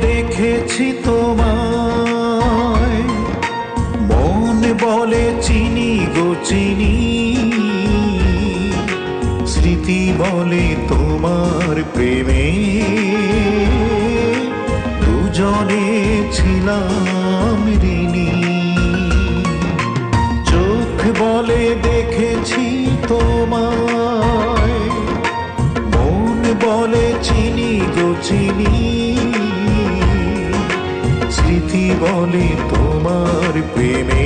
দেখেছি তোমায়। মন বলে চিনি গো, চিনি। স্মৃতি বলে তোমার প্রেমে। দুজনে ছিলাম ঋণী। চোখ বলে দেখেছি তোমায়। মন বলে চিনি গো, চিনি। বলে তোমার প্রেমে।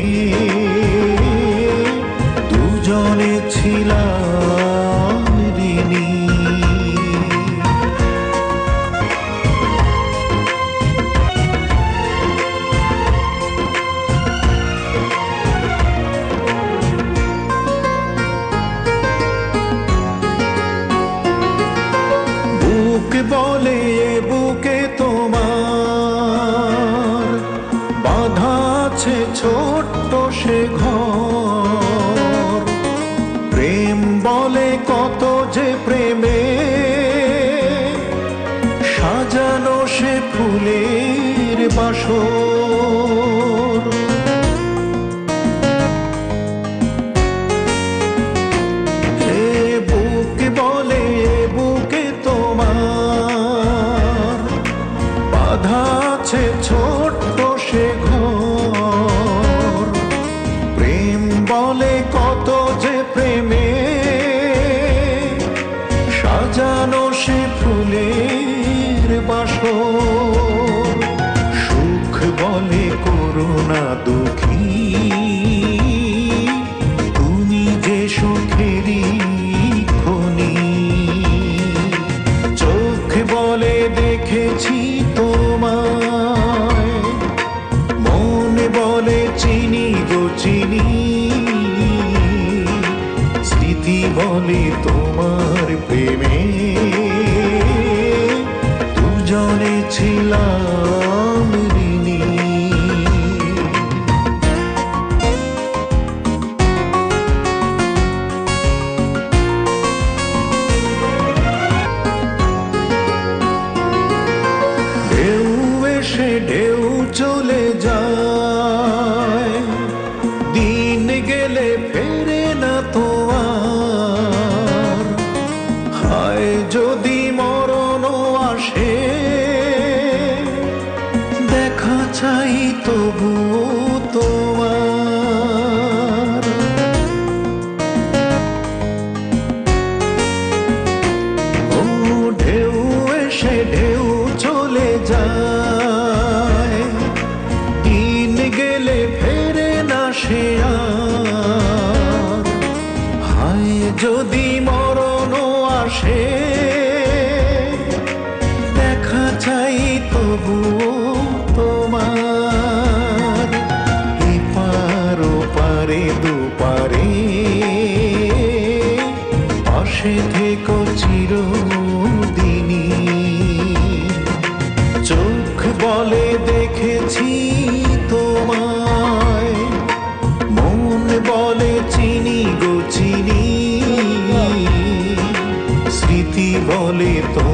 দুজনে ছিলাম ঋণী। বুক বলে বুকে ফুলের বাসর। বলে বুকে ছোট্ট প্রেম বলে কত যে প্রেমে। সাজানো সে ফুলের বাসর। করুণা দুঃখী। তুমি যে সুখেরই খনি চোখ বলে দেখেছি তোমায়। মন বলে চিনি গো চিনি। স্মৃতি বলে তোমার প্রেমে। দুজনে ছিলাম এসে ঢেউ চলে যায়। দিন গেলে ফেরে না তো হায় যদি মরণ আসে, দেখা চাই তবু তোমার। ও ঢেউ এসে ঢেউ চলে যায়। যদি মরণ আসে, দেখা চাই তবু তোমার। এপার পারে দুপারে, পাশে থেকো চিরদিনই। চোখ বলে দেখেছি বলে তো